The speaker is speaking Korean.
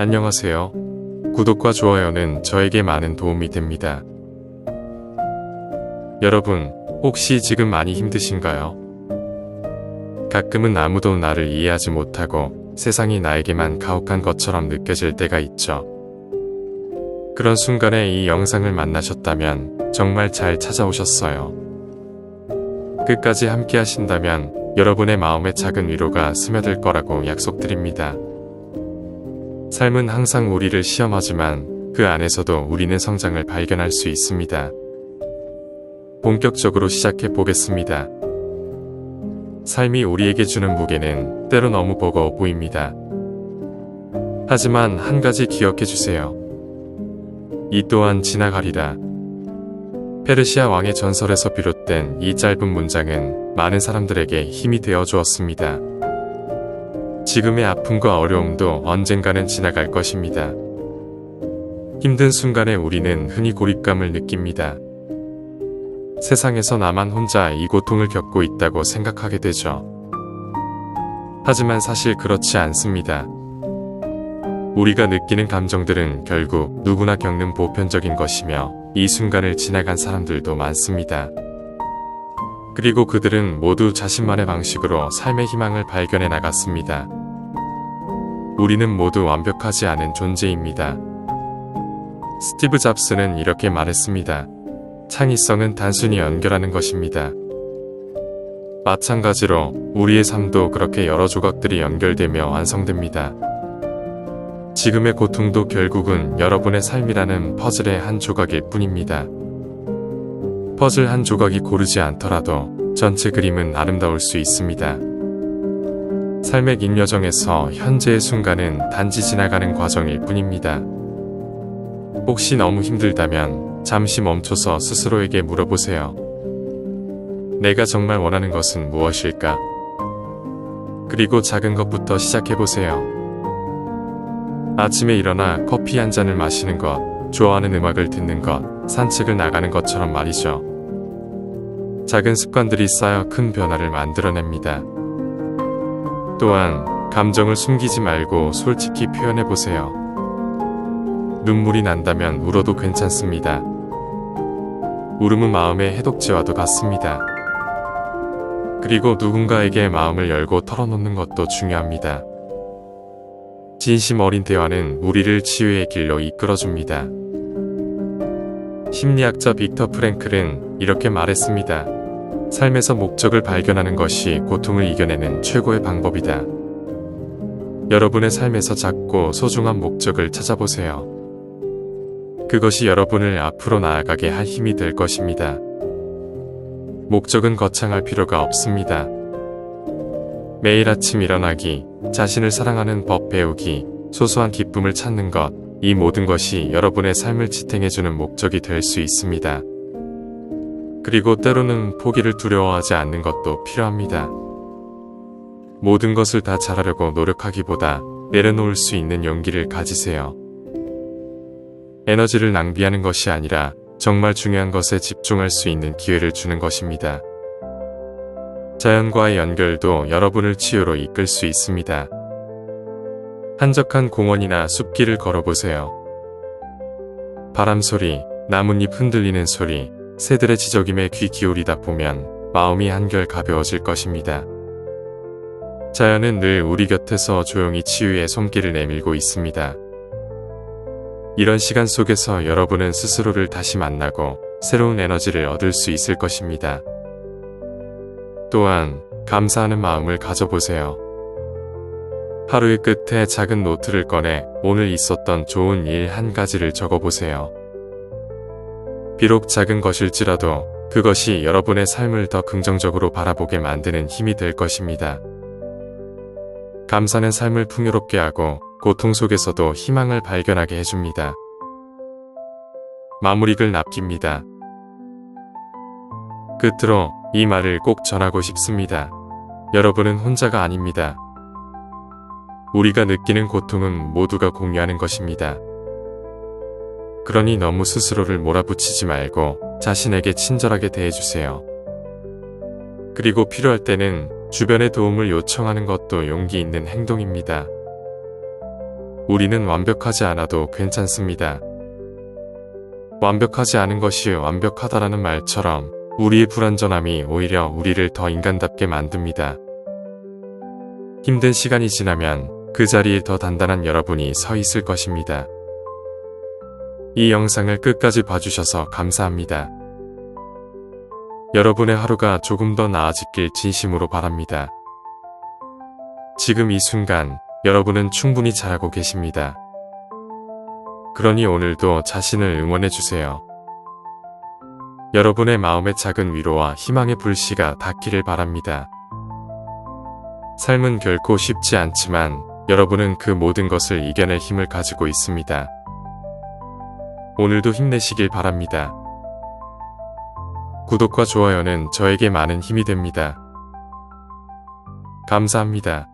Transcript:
안녕하세요. 구독과 좋아요는 저에게 많은 도움이 됩니다. 여러분, 혹시 지금 많이 힘드신가요? 가끔은 아무도 나를 이해하지 못하고 세상이 나에게만 가혹한 것처럼 느껴질 때가 있죠. 그런 순간에 이 영상을 만나셨다면 정말 잘 찾아오셨어요. 끝까지 함께 하신다면 여러분의 마음에 작은 위로가 스며들 거라고 약속드립니다. 삶은 항상 우리를 시험하지만 그 안에서도 우리는 성장을 발견할 수 있습니다. 본격적으로 시작해 보겠습니다. 삶이 우리에게 주는 무게는 때로 너무 버거워 보입니다. 하지만 한 가지 기억해 주세요. 이 또한 지나가리라. 페르시아 왕의 전설에서 비롯된 이 짧은 문장은 많은 사람들에게 힘이 되어 주었습니다. 지금의 아픔과 어려움도 언젠가는 지나갈 것입니다. 힘든 순간에 우리는 흔히 고립감을 느낍니다. 세상에서 나만 혼자 이 고통을 겪고 있다고 생각하게 되죠. 하지만 사실 그렇지 않습니다. 우리가 느끼는 감정들은 결국 누구나 겪는 보편적인 것이며 이 순간을 지나간 사람들도 많습니다. 그리고 그들은 모두 자신만의 방식으로 삶의 희망을 발견해 나갔습니다. 우리는 모두 완벽하지 않은 존재입니다. 스티브 잡스는 이렇게 말했습니다. 창의성은 단순히 연결하는 것입니다. 마찬가지로 우리의 삶도 그렇게 여러 조각들이 연결되며 완성됩니다. 지금의 고통도 결국은 여러분의 삶이라는 퍼즐의 한 조각일 뿐입니다. 퍼즐 한 조각이 고르지 않더라도 전체 그림은 아름다울 수 있습니다. 삶의 긴 여정에서 현재의 순간은 단지 지나가는 과정일 뿐입니다. 혹시 너무 힘들다면 잠시 멈춰서 스스로에게 물어보세요. 내가 정말 원하는 것은 무엇일까? 그리고 작은 것부터 시작해보세요. 아침에 일어나 커피 한 잔을 마시는 것, 좋아하는 음악을 듣는 것, 산책을 나가는 것처럼 말이죠. 작은 습관들이 쌓여 큰 변화를 만들어냅니다. 또한 감정을 숨기지 말고 솔직히 표현해 보세요. 눈물이 난다면 울어도 괜찮습니다. 울음은 마음의 해독제와도 같습니다. 그리고 누군가에게 마음을 열고 털어놓는 것도 중요합니다. 진심 어린 대화는 우리를 치유의 길로 이끌어줍니다. 심리학자 빅터 프랭클은 이렇게 말했습니다. 삶에서 목적을 발견하는 것이 고통을 이겨내는 최고의 방법이다. 여러분의 삶에서 작고 소중한 목적을 찾아보세요. 그것이 여러분을 앞으로 나아가게 할 힘이 될 것입니다. 목적은 거창할 필요가 없습니다. 매일 아침 일어나기, 자신을 사랑하는 법 배우기, 소소한 기쁨을 찾는 것, 이 모든 것이 여러분의 삶을 지탱해주는 목적이 될 수 있습니다. 그리고 때로는 포기를 두려워하지 않는 것도 필요합니다. 모든 것을 다 잘하려고 노력하기보다 내려놓을 수 있는 용기를 가지세요. 에너지를 낭비하는 것이 아니라 정말 중요한 것에 집중할 수 있는 기회를 주는 것입니다. 자연과의 연결도 여러분을 치유로 이끌 수 있습니다. 한적한 공원이나 숲길을 걸어보세요. 바람 소리, 나뭇잎 흔들리는 소리, 새들의 지저김에 귀 기울이다 보면 마음이 한결 가벼워질 것입니다. 자연은 늘 우리 곁에서 조용히 치유의 손길을 내밀고 있습니다. 이런 시간 속에서 여러분은 스스로를 다시 만나고 새로운 에너지를 얻을 수 있을 것입니다. 또한 감사하는 마음을 가져보세요. 하루의 끝에 작은 노트를 꺼내 오늘 있었던 좋은 일 한 가지를 적어보세요. 비록 작은 것일지라도 그것이 여러분의 삶을 더 긍정적으로 바라보게 만드는 힘이 될 것입니다. 감사는 삶을 풍요롭게 하고 고통 속에서도 희망을 발견하게 해줍니다. 마무리글 납깁니다. 끝으로 이 말을 꼭 전하고 싶습니다. 여러분은 혼자가 아닙니다. 우리가 느끼는 고통은 모두가 공유하는 것입니다. 그러니 너무 스스로를 몰아붙이지 말고 자신에게 친절하게 대해주세요. 그리고 필요할 때는 주변의 도움을 요청하는 것도 용기 있는 행동입니다. 우리는 완벽하지 않아도 괜찮습니다. 완벽하지 않은 것이 완벽하다라는 말처럼 우리의 불완전함이 오히려 우리를 더 인간답게 만듭니다. 힘든 시간이 지나면 그 자리에 더 단단한 여러분이 서 있을 것입니다. 이 영상을 끝까지 봐주셔서 감사합니다. 여러분의 하루가 조금 더 나아지길 진심으로 바랍니다. 지금 이 순간 여러분은 충분히 잘하고 계십니다. 그러니 오늘도 자신을 응원해 주세요. 여러분의 마음의 작은 위로와 희망의 불씨가 닿기를 바랍니다. 삶은 결코 쉽지 않지만 여러분은 그 모든 것을 이겨낼 힘을 가지고 있습니다. 오늘도 힘내시길 바랍니다. 구독과 좋아요는 저에게 많은 힘이 됩니다. 감사합니다.